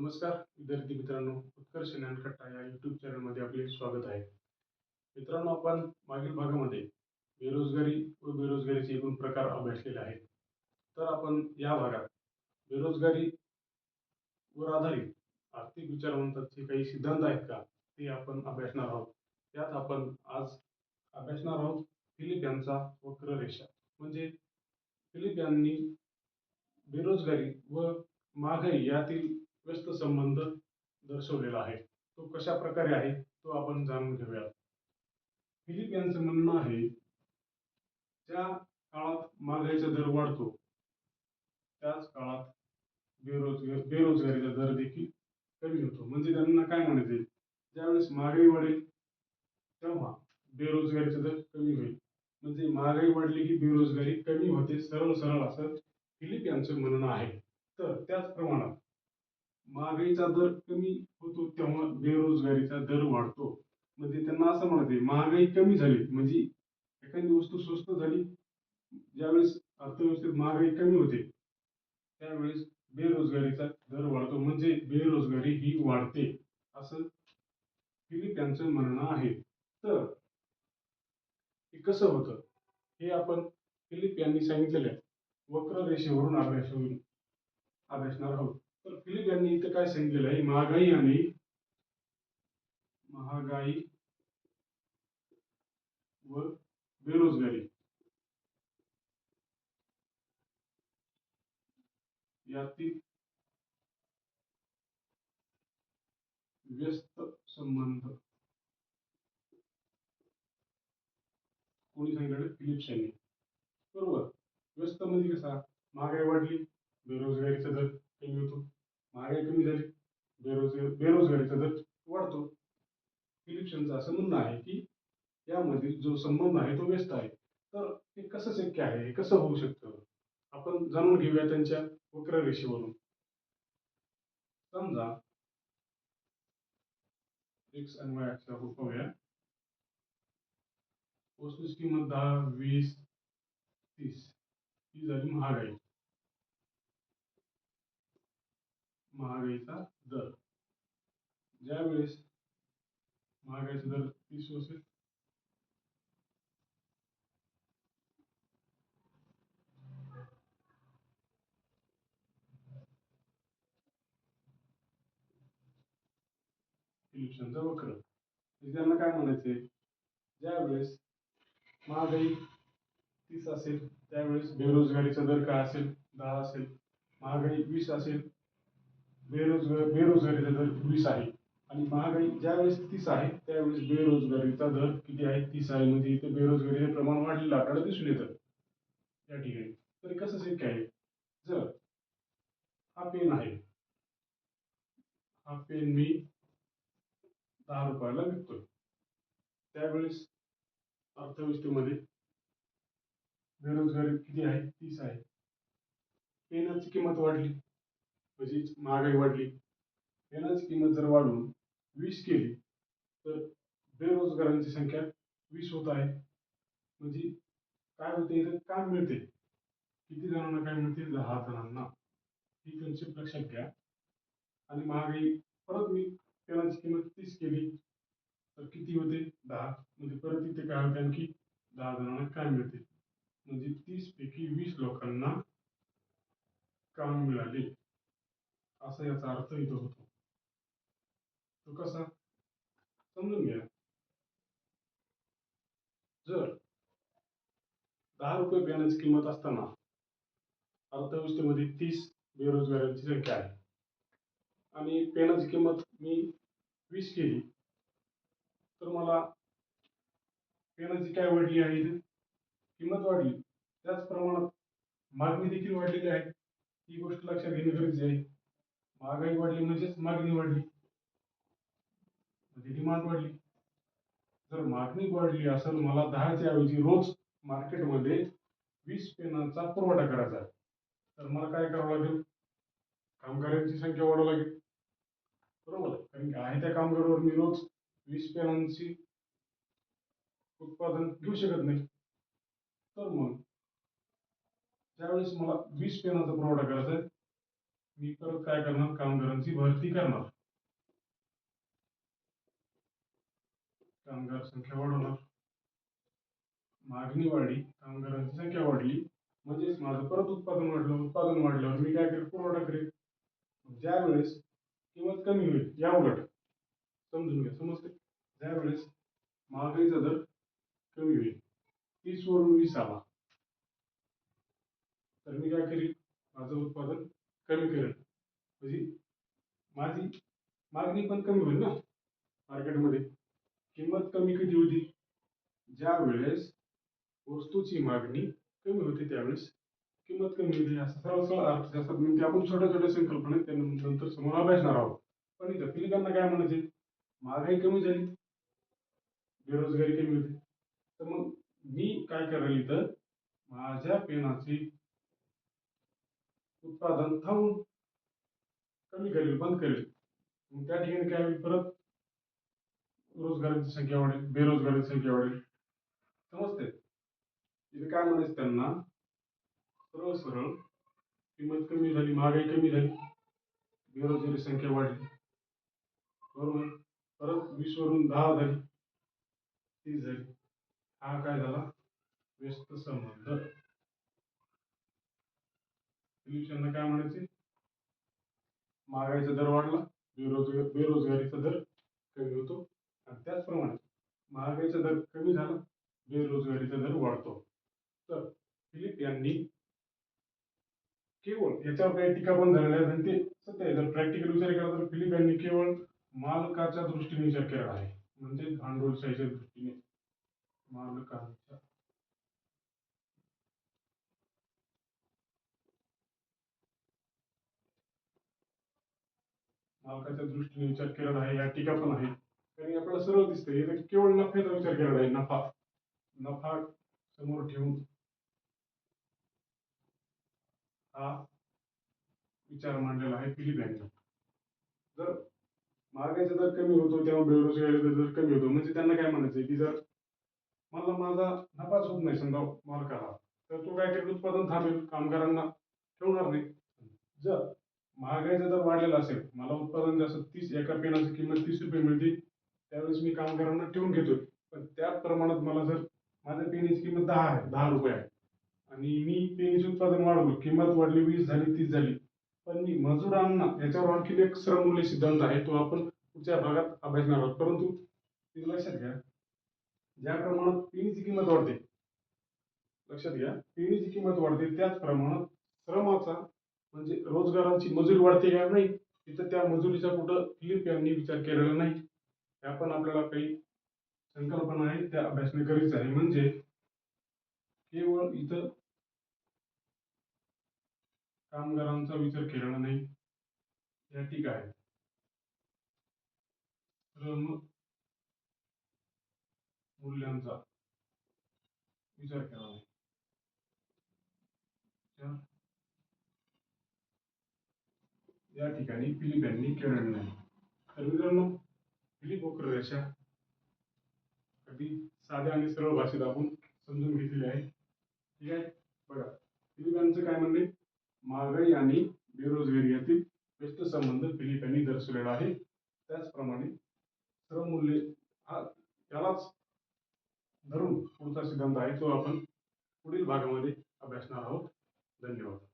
नमस्कार विद्यार्थी मित्रांनो उत्कर्ष ज्ञानकट्टा या यूट्यूब चॅनलमध्ये आपले स्वागत आहे. मित्रांनो आपण मागील भागामध्ये बेरोजगारी व बेरोजगारीचे एकूण प्रकार अभ्यासलेले आहेत. तर आपण या भागात बेरोजगारी वर आधारित आर्थिक विचारवंतांचे काही सिद्धांत आहेत का ते आपण अभ्यासणार आहोत. त्यात आपण आज अभ्यासणार आहोत फिलिप यांचा वक्ररेषा. म्हणजे फिलिप यांनी बेरोजगारी व महागाई यातील व्यस्त संबंध दर्शवलेला आहे. तो कशा प्रकारे आहे तो आपण जाणून घेऊया फिलिप यांचं म्हणणं आहे ज्या काळात महागाईचा दर वाढतो त्याच काळात बेरोजगार बेरोजगारीचा दर देखील कमी होतो. म्हणजे त्यांना काय म्हणायचे ज्यावेळेस महागाई वाढेल तेव्हा बेरोजगारीचा दर कमी होईल. म्हणजे महागाई वाढली की बेरोजगारी कमी होते सरळ सरळ असं फिलिप यांचं म्हणणं आहे. तर त्याच प्रमाणात महागाईचा दर कमी होतो तेव्हा बेरोजगारीचा दर वाढतो. म्हणजे त्यांना असं म्हणते महागाई कमी झाली म्हणजे एखादी वस्तू स्वस्त झाली ज्यावेळेस अर्थव्यवस्थेत महागाई कमी होते त्यावेळेस बेरोजगारीचा दर वाढतो म्हणजे बेरोजगारी ही वाढते असं फिलिप यांचं म्हणणं आहे. तर हे कसं होतं? हे आपण फिलिप यांनी सांगितलेल्या वक्ररेषेवरून अभ्यास अभ्यासणार आहोत. तर फिलिप यांनी इथं काय सांगितलेलं आहे? महागाई आणि महागाई व बेरोजगारी. यातील व्यस्त संबंध. कोणी सांगितलं? फिलिप्स यांनी. बरोबर. व्यस्त म्हणजे कसा? महागाई वाढली बेरोजगारीचा दर. कमी होतो महागाई कमी झाली. बेरोजगार बेरोजगारीचा दर वाढतो. फिलिप्सनचं असं म्हणणं आहे की यामधील जो संबंध आहे तो व्यस्त आहे. तर हे कसं शक्य आहे? हे कसं होऊ शकतं? आपण जाणून घेऊया त्यांच्या वक्ररेषेवरून. समजा एक्स आणि वाय अक्षर पाहूया वस्तूची किंमत दहा वीस तीस. ही झाली महागाई. महागाईचा दर. ज्यावेळेस महागाईचा दर तीस असेल इलेक्शनचा वक्र. त्यांना काय म्हणायचे ज्यावेळेस महागाई तीस असेल त्यावेळेस बेरोजगारीचा दर काय असेल? दहा असेल. महागाई वीस असेल बेरोजगार बेरोजगारीचा दर वीस आहे. आणि महागाई ज्यावेळेस तीस आहे त्यावेळेस बेरोजगारीचा दर किती आहे? तीस आहे. म्हणजे इथे बेरोजगारीचे प्रमाण वाढलेलं आपल्याला दिसून येतं. या ठिकाणी. तर कसं शक्य आहे? जर हा पेन आहे हा पेन मी दहा रुपयाला विकतोय. त्यावेळेस अर्थव्यवस्थेमध्ये बेरोजगारी किती आहे? तीस आहे. पेनाची किंमत वाढली. म्हणजेच महागाई वाढली. पेनाची किंमत जर वाढून वीस केली तर बेरोजगारांची संख्या वीस होत आहे. म्हणजे काय होते इथं काम मिळते किती जणांना काय मिळते दहा जणांना. ही कन्सेप्ट लक्षात घ्या आणि महागाई परत मी तेलाची किंमत तीस केली तर किती होते? दहा. म्हणजे परत इथे काय होते आणखी? दहा जणांना काय मिळते म्हणजे तीस पैकी वीस लोकांना काम मिळाले. असा याचा अर्थ इथं होतो. तो कसा? समजून घ्या. जर दहा रुपये पेनाची किंमत असताना अर्थव्यवस्थेमध्ये तीस बेरोजगारांची संख्या आहे. आणि पेनाची किंमत मी वीस केली तर मला पेनाची काय वाढली आहे? किंमत वाढली. त्याच प्रमाणात मागणी देखील वाढलेली आहे. ही गोष्ट लक्षात घेणे गरजेचे आहे. महागाई वाढली म्हणजेच मागणी वाढली. म्हणजे डिमांड वाढली. जर मागणी वाढली असेल मला दहाच्या ऐवजी रोज मार्केटमध्ये वीस पेनांचा पुरवठा करायचा आहे. तर मला काय करावं लागेल? कामगारांची संख्या वाढवावी लागेल. बरोबर. कारण की आहे त्या कामगारावर मी रोज वीस पेनांची उत्पादन घेऊ शकत नाही. तर मग ज्यावेळेस मला वीस पेनाचा पुरवठा करायचा आहे मी परत काय करणार? कामगारांची भरती करणार. कामगार संख्या वाढवणार. मागणी वाढली कामगारांची संख्या वाढली. म्हणजेच माझं परत उत्पादन वाढलं उत्पादन वाढल्यावर मी काय करेल? पुरवठा करेल. ज्या वेळेस किंमत कमी होईल या उलट. समजून घ्या समजते ज्या वेळेस महागाईचा दर कमी होईल तीस वरून वीस आला. तर मी काय करील? माझं उत्पादन कमी करेल. म्हणजे माझी मागणी पण कमी होईल ना मार्केटमध्ये. किंमत कमी कधी होती? ज्या वेळेस वस्तूची मागणी कमी होते त्यावेळेस किंमत कमी होते. असं सर्व सरळ अर्थशास्त्रात म्हणजे आपण छोट्या छोट्या संकल्पना आहेत, त्यांना नंतर समोर अभ्यासणार आहोत. पण इथं फिलिपांना काय म्हणायचे महागाई कमी झाली. बेरोजगारी कमी होती. तर मग मी काय करेल इथं? माझ्या पेनाची उत्पादन थांबून कमी करेल बंद करेल मग त्या ठिकाणी काय होईल परत? रोजगारांची संख्या वाढेल बेरोजगारांची संख्या वाढेल. समजते इथे काय म्हणायचं त्यांना? सरळ सरळ. किंमत कमी झाली महागाई कमी झाली. बेरोजगारी संख्या वाढली. बरोबर? परत वीसवरून दहा झाली. तीस झाली. हा काय झाला? व्यस्त संबंध. त्यांना काय म्हणायचे? महागाईचा दर वाढला बेरोजगार बेरोजगारीचा दर कमी होतो. आणि त्याचप्रमाणे महागाईचा दर कमी झाला बेरोजगारीचा दर वाढतो. तर फिलिप यांनी केवळ याच्यावर काही टीका पण झालेल्या आहेत आणि ते सत्य आहे. जर प्रॅक्टिकल विचार केला तर फिलिप यांनी केवळ मालकाच्या दृष्टीने विचार केला आहे. म्हणजे भांडवलशाहीच्या दृष्टीने. मालकांच्या मालकाच्या दृष्टीने विचार केलेला आहे या टीका पण आहे. कारण आपल्याला सरळ दिसतंय इथं केवळ नफ्याचा विचार केलेला आहे नफा. नफा समोर ठेवून हा विचार मांडलेला आहे फिलिप यांचा जर महागाईचा दर कमी होतो तेव्हा बेरोजगारीचा दर कमी होतो म्हणजे त्यांना काय म्हणायचं की जर मला माझा नफाच होत नाही समजा मालकाला तर तो काय करेल? उत्पादन थांबेल कामगारांना ठेवणार नाही. जर महागाईचा दर वाढलेला असेल मला उत्पादन जास्त तीस एका पेनाची किंमत तीस रुपये मिळते त्यावेळेस मी कामगारांना ठेवून घेतो पण त्या प्रमाणात मला जर माझ्या पेनीची किंमत दहा आहे दहा रुपये आहे आणि मी पेनीचे उत्पादन वाढवलं किंमत वाढली वीस झाली तीस झाली पण मी मजुरांना याच्यावर आणखी एक श्रममूल्य सिद्धांत आहे तो आपण पुढच्या भागात अभ्यासणार आहोत. परंतु ते लक्षात घ्या ज्या प्रमाणात पेनीची किंमत वाढते लक्षात घ्या पेनीची किंमत वाढते त्याच प्रमाणात श्रमाचा म्हणजे रोजगारांची मजुरी वाढते का नाही तिथं त्या मजुरीचा कुठं फिलिप यांनी विचार केलेला नाही. त्या पण आपल्याला काही संकल्पना आहेत त्या अभ्यासणे गरजेचं आहे. म्हणजे केवळ इथं कामगारांचा विचार केलेला नाही. या ठीक आहे. मूल्यांचा विचार केला नाही त्या- या ठिकाणी फिलिप यांनी नाही. तर मित्रांनो फिलिप वक्ररेषा अगदी साध्या आणि सरळ भाषेत आपण समजून घेतलेली आहे. ठीक आहे? बघा फिलिप यांचं काय म्हणणे महागाई आणि बेरोजगारी यातील व्यस्त संबंध फिलिप यांनी दर्शवलेला आहे. त्याचप्रमाणे श्रममूल्य हा त्यालाच धरून पुढचा सिद्धांत आहे तो आपण पुढील भागामध्ये अभ्यासणार आहोत. धन्यवाद.